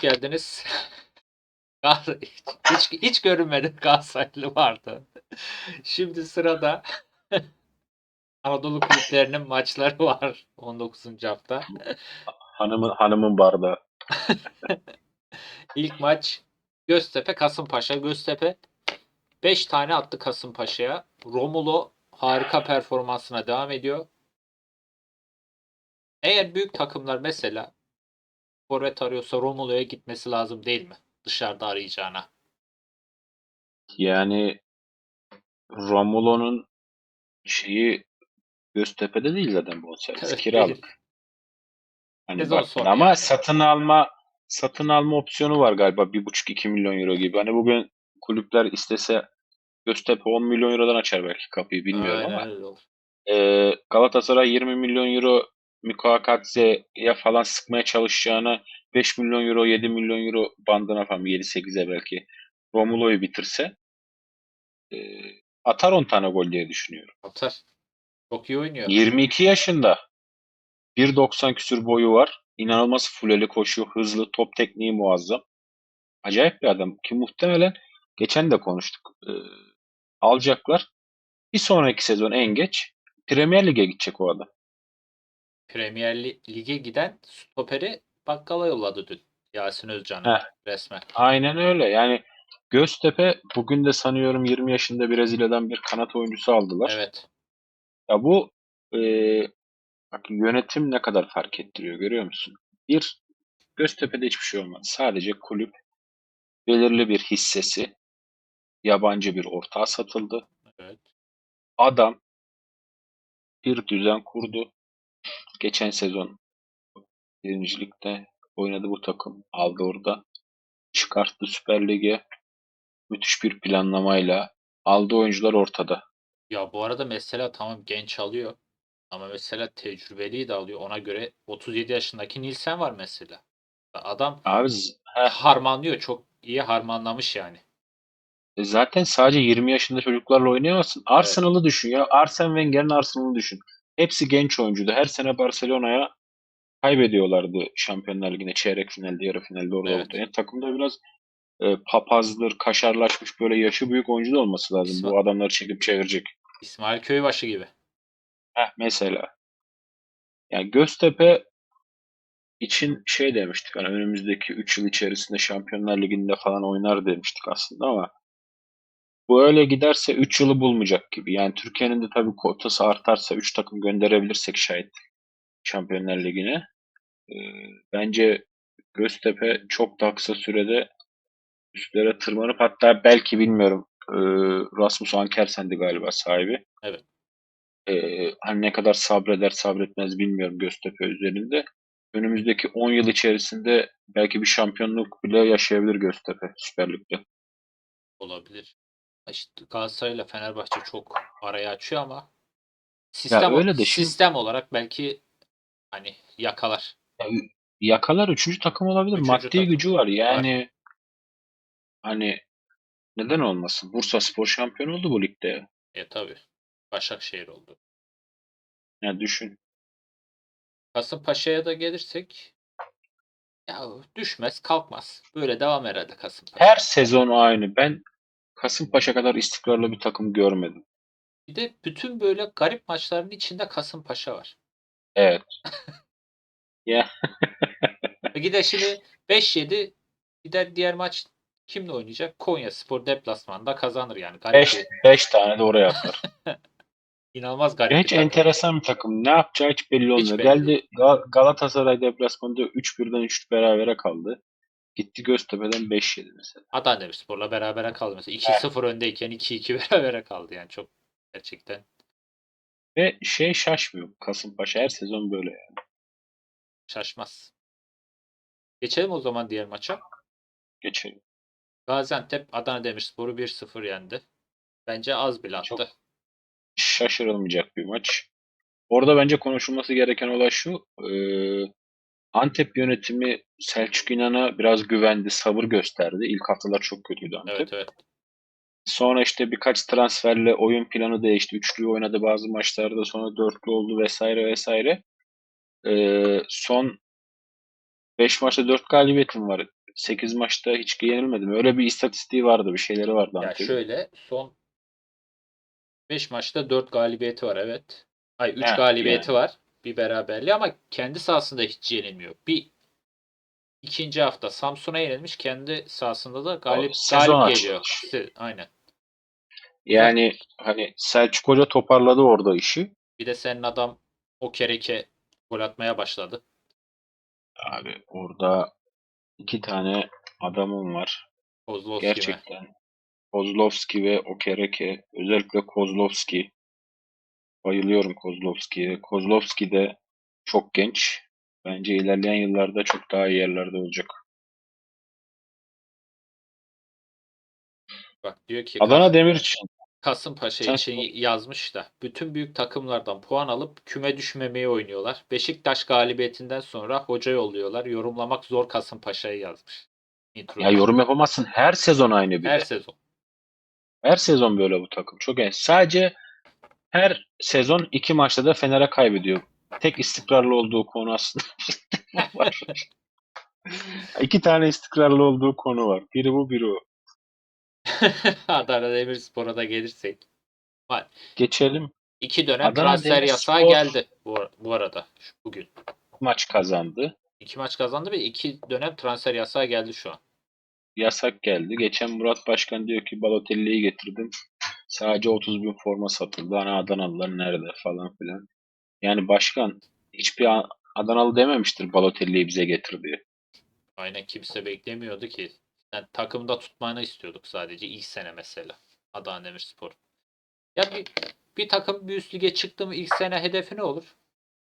hoş geldiniz. Gal- hiç, hiç görünmedi Galatasaraylı vardı. Şimdi sırada Anadolu kulüplerinin maçları var 19. hafta. Hanımın hanımın bardağı. İlk maç Göztepe Kasımpaşa. Göztepe 5 tane attı Kasımpaşa'ya. Romulo harika performansına devam ediyor. Eğer büyük takımlar mesela forvet arıyorsa Romulo'ya gitmesi lazım değil mi? Dışarıda arayacağına. Yani Romulo'nun şeyi Göztepe'de değil zaten bu servis. Evet, Kiralık. değil. Hani bak, ama yani. satın alma satın alma opsiyonu var galiba 1,5-2 milyon euro gibi. Hani bugün kulüpler istese Göztepe 10 milyon eurodan açar belki kapıyı bilmiyorum Aynen ama e, Galatasaray 20 milyon euro Mukakatze'ye falan sıkmaya çalışacağına 5 milyon euro 7 milyon euro bandına falan 7-8'e belki Romulo'yu bitirse e, atar 10 tane gol diye düşünüyorum. Atar. Çok iyi oynuyor. 22 yaşında. 1.90 küsür boyu var. İnanılmaz fuleli koşuyor. Hızlı. Top tekniği muazzam. Acayip bir adam. Ki muhtemelen geçen de konuştuk. Ee, alacaklar. Bir sonraki sezon en geç Premier Lig'e gidecek o adam. Premier Li- Lig'e giden stoperi bakkala yolladı dün. Yasin Özcan'ı Heh. resmen. Aynen öyle. Yani Göztepe bugün de sanıyorum 20 yaşında Brezilya'dan bir kanat oyuncusu aldılar. Evet. Ya bu e, bak yönetim ne kadar fark ettiriyor görüyor musun? Bir, Göztepe'de hiçbir şey olmaz. Sadece kulüp belirli bir hissesi yabancı bir ortağa satıldı. Evet. Adam bir düzen kurdu. Geçen sezon birincilikte oynadı bu takım. Aldı orada. Çıkarttı Süper Lig'e. Müthiş bir planlamayla. Aldığı oyuncular ortada. Ya bu arada mesela tamam genç alıyor. Ama mesela tecrübeliyi de alıyor. Ona göre 37 yaşındaki Nilsen var mesela. Adam Abi harmanlıyor. Çok iyi harmanlamış yani. E Zaten sadece 20 yaşında çocuklarla oynayamazsın. Arsenal'ı düşün ya. Arsene Wenger'in Arsenal'ı düşün. Hepsi genç oyuncuydu. Her sene Barcelona'ya kaybediyorlardı Şampiyonlar Ligi'ne. Çeyrek finalde, yarı finalde orada Evet. Yani takımda biraz e, papazdır, kaşarlaşmış böyle yaşı büyük oyuncu da olması lazım. İsmail- Bu adamları çekip çevirecek. İsmail Köybaşı gibi. Heh, mesela. Yani Göztepe için şey demiştik. Hani önümüzdeki 3 yıl içerisinde Şampiyonlar Ligi'nde falan oynar demiştik aslında ama bu öyle giderse 3 yılı bulmayacak gibi. Yani Türkiye'nin de tabii kotası artarsa 3 takım gönderebilirsek şayet Şampiyonlar Ligi'ne e, bence Göztepe çok daha kısa sürede üstlere tırmanıp hatta belki bilmiyorum e, Rasmus Ankersen'di galiba sahibi. Evet. E, hani ne kadar sabreder sabretmez bilmiyorum Göztepe üzerinde. Önümüzdeki 10 yıl içerisinde belki bir şampiyonluk bile yaşayabilir Göztepe Süper Lig'de. Olabilir. İşte Galatasaray ile Fenerbahçe çok arayı açıyor ama sistem, öyle de şimdi- sistem olarak belki hani yakalar. Yakalar üçüncü takım olabilir. Üçüncü Maddi takım. gücü var. Yani hani neden olmasın? Bursa Spor şampiyon oldu bu ligde. E tabi. Başakşehir oldu. Yani düşün. Kasımpaşa'ya da gelirsek ya düşmez kalkmaz. Böyle devam herhalde Kasımpaşa. Her sezon aynı. Ben Kasımpaşa kadar istikrarlı bir takım görmedim. Bir de bütün böyle garip maçların içinde Kasımpaşa var. Evet. ya Gider şimdi 5-7 gider diğer maç kimle oynayacak? Konya Spor deplasmanda kazanır yani. Garip 5 bir, 5 tane de oraya atar. inanılmaz garip hiç bir takım. enteresan bir takım. Ne yapacağı hiç belli olmuyor. belli Geldi Gal- Galatasaray deplasmanında 3-1'den 3 berabere kaldı. Gitti Göztepe'den 5-7 mesela. Adana Demirspor'la berabere kaldı mesela. 2-0 öndeyken 2-2 berabere kaldı yani çok gerçekten Ve şey şaşmıyor. Kasımpaşa her sezon böyle yani. şaşmaz. Geçelim o zaman diğer maça. Geçelim. Gaziantep Adana Demirspor'u 1-0 yendi. Bence az bile attı. Çok- şaşırılmayacak bir maç. Orada bence konuşulması gereken olay şu. e, Antep yönetimi Selçuk İnan'a biraz güvendi, sabır gösterdi. İlk haftalar çok kötüydü Antep. Evet evet. Sonra işte birkaç transferle oyun planı değişti. Üçlü oynadı bazı maçlarda sonra dörtlü oldu vesaire vesaire. E, son 5 maçta 4 galibiyetim var 8 maçta hiç yenilmedi mi? Öyle bir istatistiği vardı, bir şeyleri vardı Ya Antep'in. şöyle son 5 maçta 4 galibiyeti var evet. Ay 3 Ha, galibiyeti var. Bir beraberliği ama kendi sahasında hiç yenilmiyor. Bir ikinci hafta Samsun'a yenilmiş. Kendi sahasında da galip galip geliyor. Aynen. Yani hani Selçuk Hoca toparladı orada işi. Bir de senin adam o kereke gol atmaya başladı. Abi orada iki tane adamım var. Kozlovski mi? Gerçekten. Kozlovski ve Okereke. Özellikle Kozlovski. Bayılıyorum Kozlovski'ye. Kozlovski de çok genç. Bence ilerleyen yıllarda çok daha iyi yerlerde olacak. Bak diyor ki Adana Demir için Kasımpaşa için yazmış da bütün büyük takımlardan puan alıp küme düşmemeyi oynuyorlar. Beşiktaş galibiyetinden sonra hoca yolluyorlar. Yorumlamak zor Kasımpaşa'yı yazmış. Ya yorum yapamazsın. Her sezon aynı bir Her sezon. Her sezon böyle bu takım. Çok genç. Sadece her sezon iki maçta da Fener'e kaybediyor. Tek istikrarlı olduğu konu aslında. var. İki tane istikrarlı olduğu konu var. Biri bu, biri o. Adana Demirspor'a da gelirsek. Geçelim. İki dönem Adana transfer yasağı Demirspor- geldi bu, bu arada. Şu- Bugün. Maç kazandı. İki maç kazandı ve iki dönem transfer yasağı geldi şu an. Yasak geldi. Geçen Murat Başkan diyor ki Balotelli'yi getirdim. Sadece 30 bin forma satıldı. Hani Adanalılar nerede falan filan. Yani başkan hiçbir Adanalı dememiştir Balotelli'yi bize getir diye. Aynen kimse beklemiyordu ki. Yani takımda tutmanı istiyorduk sadece ilk sene mesela. Adana Demirspor. Ya bir, bir takım bir üst lige çıktı mı ilk sene hedefi ne olur?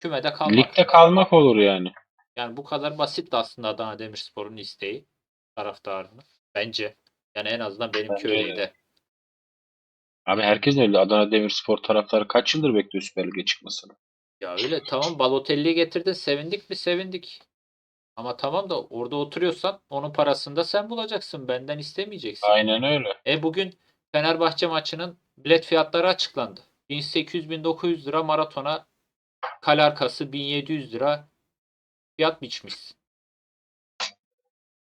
Kümede kalmak. Ligde kalmak olur yani. Yani bu kadar basit de aslında Adana Demirspor'un isteği taraftarını. Bence. Yani en azından benimki Bence öyleydi. Abi herkesin öyle. Adana Demirspor taraftarı kaç yıldır bekliyor Süper Lig'e çıkmasını? Ya öyle tamam Balotelli'yi getirdin sevindik mi sevindik. Ama tamam da orada oturuyorsan onun parasını da sen bulacaksın. Benden istemeyeceksin. Aynen öyle. E bugün Fenerbahçe maçının bilet fiyatları açıklandı. 1800-1900 lira maratona kale arkası 1700 lira fiyat biçmişsin.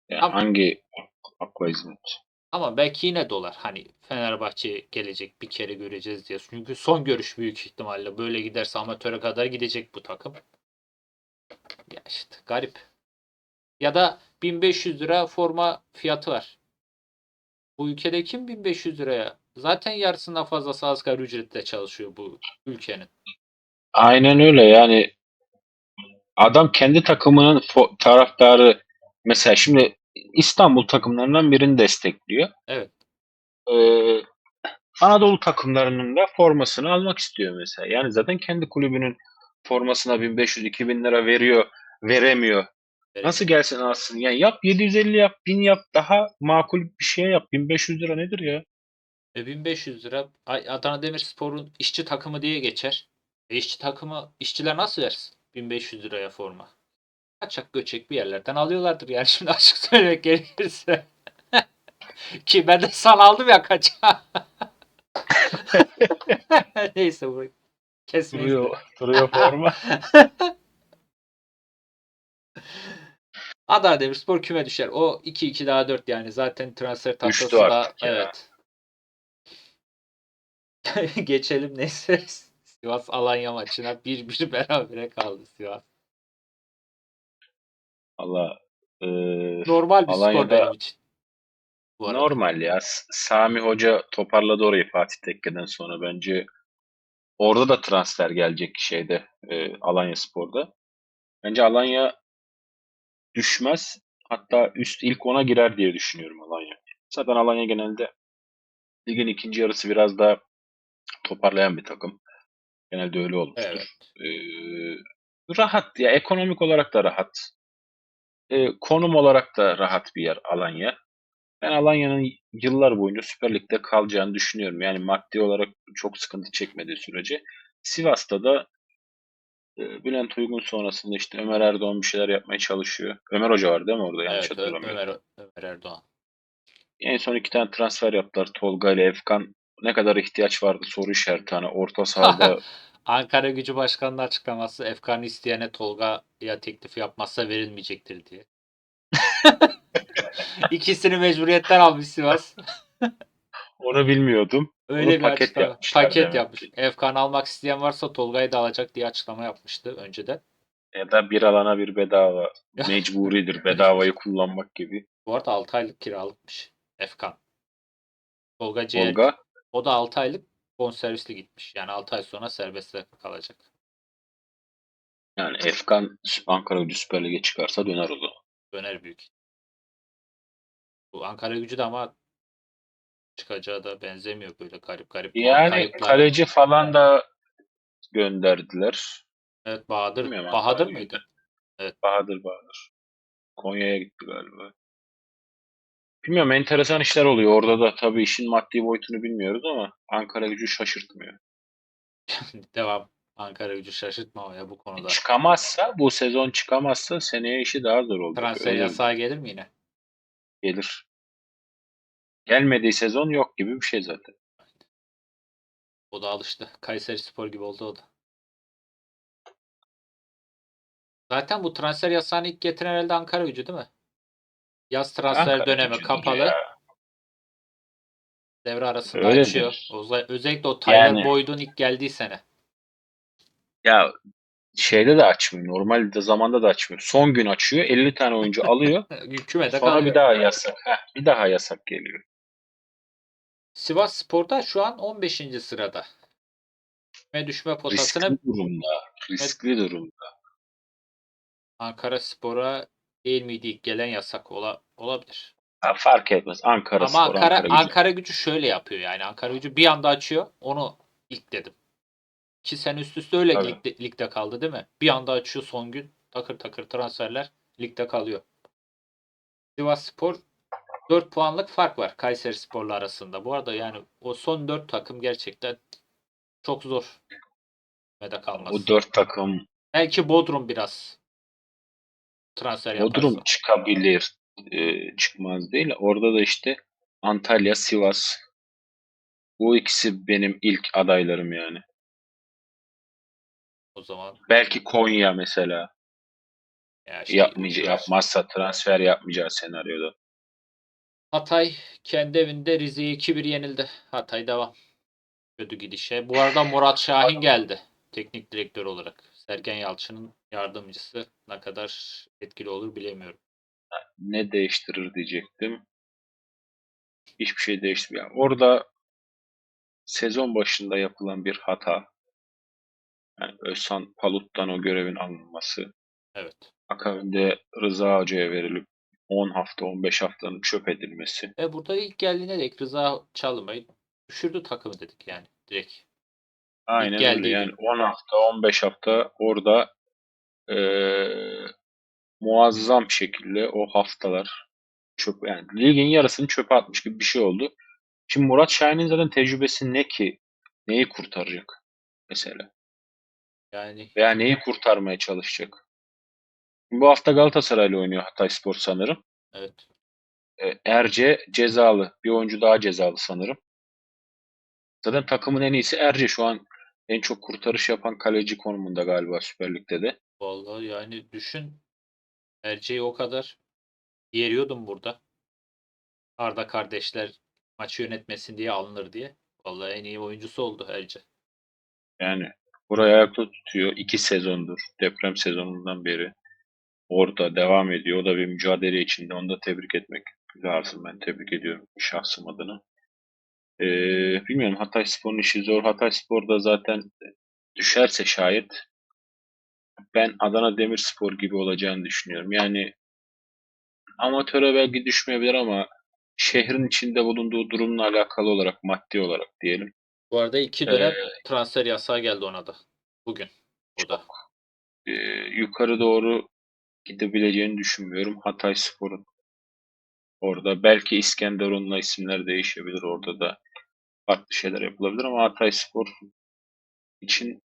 Yani Ama- hangi ak- akla hizmet? Ama belki yine dolar. Hani Fenerbahçe gelecek bir kere göreceğiz diye. Çünkü son görüş büyük ihtimalle. Böyle giderse amatöre kadar gidecek bu takım. Ya işte garip. Ya da 1500 lira forma fiyatı var. Bu ülkede kim 1500 liraya? Zaten yarısından fazlası asgari ücretle çalışıyor bu ülkenin. Aynen öyle yani adam kendi takımının taraftarı mesela şimdi İstanbul takımlarından birini destekliyor. Evet. Ee, Anadolu takımlarının da formasını almak istiyor mesela. Yani zaten kendi kulübünün formasına 1500-2000 lira veriyor, veremiyor. Nasıl gelsin alsın? Yani yap 750 yap, 1000 yap, daha makul bir şey yap. 1500 lira nedir ya? E 1500 lira Adana Demirspor'un işçi takımı diye geçer. E işçi takımı işçiler nasıl versin? 1500 liraya forma. Kaçak göçek bir yerlerden alıyorlardır yani şimdi açık söylemek gerekirse. Ki ben de sana aldım ya kaçak. Neyse bu kesmeyiz. Duruyor, duruyor forma. Adana Demirspor küme düşer. O 2-2 daha 4 yani zaten transfer Düştü tahtası da artık ya. evet. Geçelim neyse. Sivas Alanya maçına 1-1 berabere kaldı Sivas. Valla e, Normal bir skor Alanya'da- benim için. Normal ya. Sami Hoca toparladı orayı Fatih Tekke'den sonra. Bence orada da transfer gelecek şeyde e, Alanya Spor'da. Bence Alanya düşmez. Hatta üst ilk ona girer diye düşünüyorum Alanya. Zaten Alanya genelde ligin ikinci yarısı biraz daha toparlayan bir takım. Genelde öyle olmuştur. Evet. Ee, rahat ya ekonomik olarak da rahat. Ee, konum olarak da rahat bir yer Alanya. Ben Alanya'nın yıllar boyunca Süper Lig'de kalacağını düşünüyorum. Yani maddi olarak çok sıkıntı çekmediği sürece. Sivas'ta da e, Bülent Uygun sonrasında işte Ömer Erdoğan bir şeyler yapmaya çalışıyor. Ömer Hoca var değil mi orada? Yanlış Evet, hatırlamıyorum. Ömer, Ömer Erdoğan. En son iki tane transfer yaptılar. Tolga ile Efkan. Ne kadar ihtiyaç vardı soru işareti. Hani orta sahada Ankara Gücü Başkanı'nın açıklaması Efkan'ı isteyene Tolga'ya teklif yapmazsa verilmeyecektir diye. İkisini mecburiyetten almış Sivas. Onu bilmiyordum. Öyle Onu bir paket açıklama. yapmışlar Paket demek yapmış. Efkan almak isteyen varsa Tolga'yı da alacak diye açıklama yapmıştı önceden. Ya da bir alana bir bedava. Mecburidir bedavayı kullanmak gibi. Bu arada 6 aylık kiralıkmış Efkan. Tolga Ciğer, Olga o da 6 aylık bonservisli gitmiş. Yani 6 ay sonra serbestte kalacak. yani Efkan Ankara Gücü Süper Lig'e çıkarsa döner o zaman. Döner büyük. Bu Ankara gücü de ama çıkacağı da benzemiyor böyle garip garip. Yani kayıplar. kaleci falan da gönderdiler. Evet Bahadır. Bilmiyorum, Bahadır Ankara mıydı? Bahadır Bahadır. Konya'ya gitti galiba. Bilmiyorum enteresan işler oluyor. Orada da tabii işin maddi boyutunu bilmiyoruz ama Ankara gücü şaşırtmıyor. Devam. Ankara gücü şaşırtma ya bu konuda. Çıkamazsa bu sezon çıkamazsa seneye işi daha zor olacak. Transfer yasağı gelir mi yine? gelir. Gelmediği sezon yok gibi bir şey zaten. O da alıştı. Kayseri Spor gibi oldu o da. Zaten bu transfer yasağını ilk getiren herhalde Ankara gücü değil mi? Yaz transfer Ankara dönemi kapalı. ya. Devre arasında Öyledir. açıyor. Özel- Özellikle o Tyler Yani- Boyd'un ilk geldiği sene. Ya şeyde de açmıyor. Normalde zamanda da açmıyor. Son gün açıyor. 50 tane oyuncu alıyor. Kümede Sonra kalıyor. bir daha yasak. Heh, bir daha yasak geliyor. Sivas Spor'da şu an 15. sırada. Ve düşme potasını Riskli durumda. Riskli durumda. Ankara Spor'a değil miydi ilk gelen yasak ola, olabilir. Ha, fark etmez. Ankara Ama Spor, Ankara Ankara Ankara, gücü. gücü şöyle yapıyor yani. Ankara gücü bir anda açıyor. Onu ilk dedim. İki sene üst üste öyle Tabii. ligde, ligde kaldı değil mi? Bir anda açıyor son gün. Takır takır transferler ligde kalıyor. Sivas Spor 4 puanlık fark var Kayseri Spor'la arasında. Bu arada yani o son 4 takım gerçekten çok zor. Kalması. O dört takım Belki Bodrum biraz transfer yaparsa. Bodrum çıkabilir. e, çıkmaz değil. Orada da işte Antalya, Sivas. Bu ikisi benim ilk adaylarım yani. O zaman Belki Konya mesela. ya şey, Yapmayacak, yapmazsa transfer yapmayacağı senaryoda. Hatay kendi evinde Rize'yi 2-1 yenildi. Hatay devam. Kötü gidişe. Bu arada Murat Şahin geldi. Teknik direktör olarak. Sergen Yalçın'ın yardımcısı. Ne kadar etkili olur bilemiyorum. Ne değiştirir diyecektim. Hiçbir şey değişmiyor. Yani orada sezon başında yapılan bir hata. Yani Özhan Palut'tan o görevin alınması. Evet. Akabinde Rıza Hoca'ya verilip 10 hafta 15 haftanın çöp edilmesi. E burada ilk geldiğinde de Rıza Çalınbay'ı düşürdü takımı dedik yani. Direkt. Aynen öyle. Yani gün. 10 hafta 15 hafta orada eee, muazzam şekilde o haftalar çöp yani ligin yarısını çöpe atmış gibi bir şey oldu. Şimdi Murat Şahin'in zaten tecrübesi ne ki? Neyi kurtaracak mesela? Yani Veya neyi kurtarmaya çalışacak? Bu hafta Galatasaray'la oynuyor Hatayspor sanırım. evet. E, Erce cezalı. Bir oyuncu daha cezalı sanırım. Zaten takımın en iyisi Erce şu an en çok kurtarış yapan kaleci konumunda galiba Süper Lig'de de. Vallahi yani düşün. Erceği o kadar yeriyordum burada. Arda kardeşler maçı yönetmesin diye alınır diye. Vallahi en iyi oyuncusu oldu Erce. Yani burayı ayakta tutuyor. iki sezondur. Deprem sezonundan beri orada devam ediyor. O da bir mücadele içinde. Onu da tebrik etmek lazım. Ben tebrik ediyorum şahsım adına. Ee, bilmiyorum Hatayspor'un işi zor. Hatayspor da zaten düşerse şayet ben Adana Demirspor gibi olacağını düşünüyorum. Yani amatöre belki düşmeyebilir ama şehrin içinde bulunduğu durumla alakalı olarak maddi olarak diyelim. Bu arada iki dönem Ee, transfer yasağı geldi ona da. Bugün. O da. e, yukarı doğru gidebileceğini düşünmüyorum. Hatay Spor'un orada belki İskenderun'la isimler değişebilir. Orada da farklı şeyler yapılabilir ama Hatay Spor için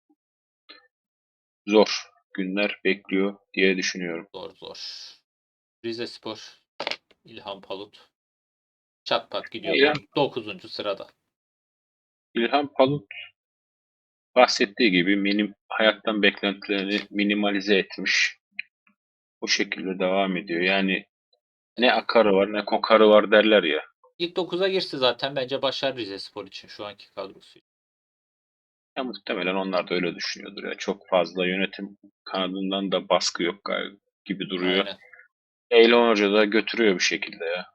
zor günler bekliyor diye düşünüyorum. Zor zor. Rize Spor. İlhan Palut. Çat pat gidiyor. İlhan- 9. sırada. İlhan Palut bahsettiği gibi minim, hayattan beklentilerini minimalize etmiş. O şekilde devam ediyor. Yani ne akarı var ne kokarı var derler ya. İlk 9'a girse zaten bence başar Rizespor için şu anki kadrosu. Ya muhtemelen onlar da öyle düşünüyordur ya. Çok fazla yönetim kanadından da baskı yok galiba gibi duruyor. Aynen. Eylon Hoca da götürüyor bir şekilde ya.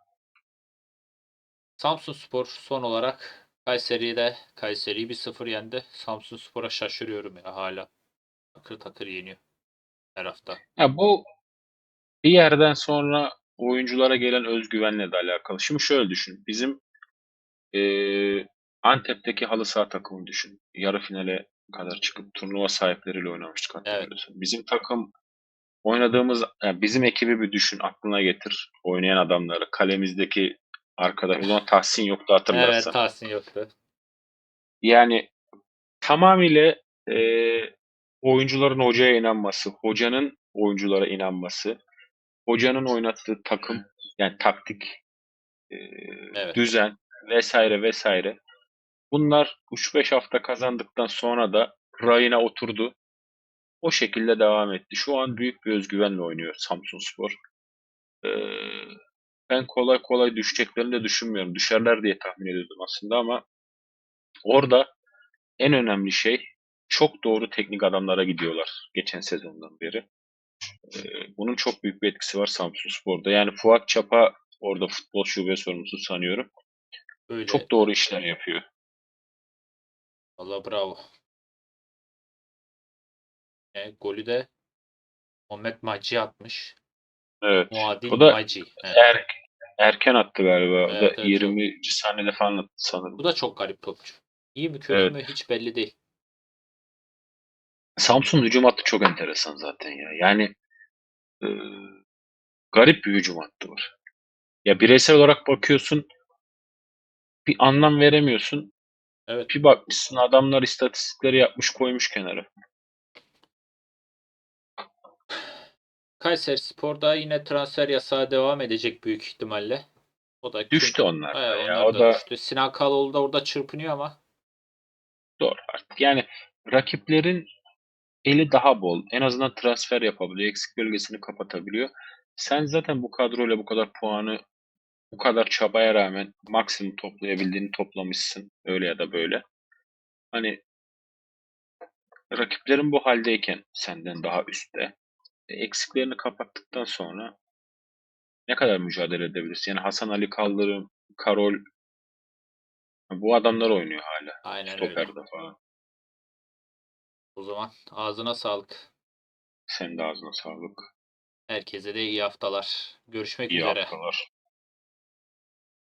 Samsun Spor son olarak Kayseri'de Kayseri'yi 1-0 yendi. Samsun Spor'a şaşırıyorum ya hala. Takır takır yeniyor her hafta. Ya bu bir yerden sonra oyunculara gelen özgüvenle de alakalı. Şimdi şöyle düşün. Bizim eee, Antep'teki halı saha takımını düşün. Yarı finale kadar çıkıp turnuva sahipleriyle oynamıştık hatırlıyorsun. Bizim takım oynadığımız, yani bizim ekibi bir düşün, aklına getir. Oynayan adamları. Kalemizdeki arkadaş. O zaman Tahsin yoktu Evet hatırlarsan. Tahsin yoktu. Yani tamamıyla eee, oyuncuların hocaya inanması, hocanın oyunculara inanması, hocanın oynattığı takım, yani taktik, eee, Evet. düzen vesaire vesaire. Bunlar 3-5 hafta kazandıktan sonra da rayına oturdu. O şekilde devam etti. Şu an büyük bir özgüvenle oynuyor Samsunspor. Eee ben kolay kolay düşeceklerini de düşünmüyorum. Düşerler diye tahmin ediyordum aslında ama orada en önemli şey çok doğru teknik adamlara gidiyorlar geçen sezondan beri. Ee, bunun çok büyük bir etkisi var Samsunspor'da. Yani Fuat Çapa orada futbol şube sorumlusu sanıyorum. Böyle Çok doğru işler yapıyor. Valla bravo. E, golü de Muhammed Maci atmış. Evet. Muadil O da Maci. Evet. er, erken attı galiba. O Evet, da evet, 20 saniyede falan attı sanırım. Bu da çok garip topçu. İyi mi kötü Evet. mü hiç belli değil. Samsun hücum hattı çok enteresan zaten ya. Yani e, garip bir hücum hattı var. Ya bireysel olarak bakıyorsun bir anlam veremiyorsun. Evet. Bir bakmışsın adamlar istatistikleri yapmış koymuş kenara. Kayseri Spor'da yine transfer yasağı devam edecek büyük ihtimalle. O da Düştü onlar da Evet, ya. onlar O da da düştü. Sinan Kaloğlu da orada çırpınıyor ama doğru artık. Yani rakiplerin eli daha bol. En azından transfer yapabiliyor. Eksik bölgesini kapatabiliyor. Sen zaten bu kadroyla bu kadar puanı bu kadar çabaya rağmen maksimum toplayabildiğini toplamışsın. Öyle ya da böyle. Hani rakiplerin bu haldeyken senden daha üstte. e, Eksiklerini kapattıktan sonra ne kadar mücadele edebilirsin? Yani Hasan Ali Kaldırım, Karol bu adamlar oynuyor hala. aynen öyle. Stoperde falan. O zaman ağzına sağlık. Senin de ağzına sağlık. Herkese de iyi haftalar. Görüşmek İyi üzere. haftalar.